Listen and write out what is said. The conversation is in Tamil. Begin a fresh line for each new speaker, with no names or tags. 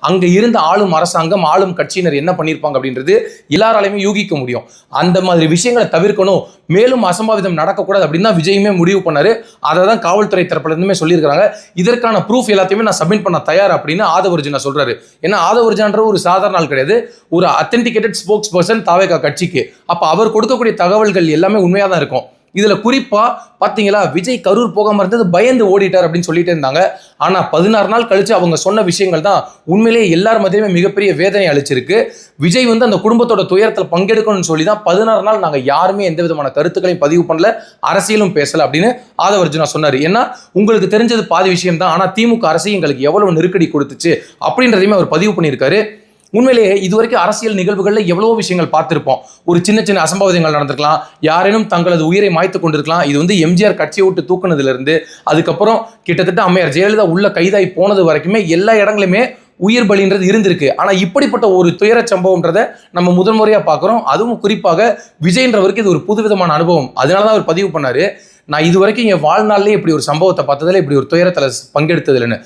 அங்க இருந்த ஆளும் அரசாங்கம் ஆளும் கட்சியினர் என்ன பண்ணியிருப்பாங்க அப்படின்றது எல்லாராலையுமே யூகிக்க முடியும். அந்த மாதிரி விஷயங்களை தவிர்க்கணும். மேலும் அசம்பாவிதம் நடக்கக்கூடாது அப்படின்னு தான் விஜயுமே முடிவு பண்ணாரு. அதை தான் காவல்துறை தரப்புல இருந்துமே சொல்லியிருக்காங்க இதற்கான ப்ரூஃப் எல்லாத்தையுமே நான் சப்மிட் பண்ண தயார் அப்படின்னு ஆதவர்ஜுனா சொல்றாரு. ஏன்னா ஆதவர்ஜான்ற ஒரு சாதாரண ஆள் கிடையாது. ஒரு அத்தென்டிகேட்டட் ஸ்போக்ஸ் பர்சன் தாவேகா கட்சிக்கு. அப்ப அவர் கொடுக்கக்கூடிய தகவல்கள் எல்லாமே உண்மையா தான் இருக்கும். இதுல குறிப்பா பாத்தீங்களா விஜய் கரூர் போகாம இருந்தது பயந்து ஓடிட்டார் அப்படின்னு சொல்லிட்டு இருந்தாங்க. ஆனா பதினாறு நாள் கழிச்சு அவங்க சொன்ன விஷயங்கள் தான் உண்மையிலேயே எல்லார் மத்தியுமே மிகப்பெரிய வேதனை அளிச்சிருக்கு. விஜய் வந்து அந்த குடும்பத்தோட துயரத்தில் பங்கெடுக்கணும்னு சொல்லி தான் பதினாறு நாள் நாங்க யாருமே எந்த விதமான கருத்துக்களையும் பதிவு பண்ணல அரசியலும் பேசல அப்படின்னு ஆதவர்ஜுனா சொன்னார். ஏன்னா உங்களுக்கு தெரிஞ்சது பாதி விஷயம் தான் ஆனா திமுக அரசு எங்களுக்கு எவ்வளவு நெருக்கடி கொடுத்துச்சு அப்படின்றதையுமே அவர் பதிவு பண்ணியிருக்காரு. உண்மையிலேயே இதுவரைக்கும் அரசியல் நிகழ்வுகளில் எவ்வளவோ விஷயங்கள் பார்த்துருப்போம். ஒரு சின்ன சின்ன அசம்பாவிதங்கள் நடந்திருக்கலாம். யாரேனும் தங்களது உயிரை மாய்த்து கொண்டிருக்கலாம். இது வந்து எம்ஜிஆர் கட்சியை விட்டு தூக்குனதுலேருந்து அதுக்கப்புறம் கிட்டத்தட்ட அம்மையார் ஜெயலலிதா உள்ள கைதாகி போனது வரைக்குமே எல்லா இடங்களுமே உயிர் பலின்றது இருந்திருக்கு. ஆனால் இப்படிப்பட்ட ஒரு துயர சம்பவம்ன்றதை நம்ம முதன்முறையாக பார்க்குறோம். அதுவும் குறிப்பாக விஜய்ன்றவருக்கு இது ஒரு புதுவிதமான அனுபவம். அதனால தான் அவர் பதிவு பண்ணார். நான் இது வரைக்கும் என் வாழ்நாள்லேயே இப்படி ஒரு சம்பவத்தை பார்த்ததில்ல. இப்படி ஒரு துயரத்தில் பங்கெடுத்ததில்லைன்னு.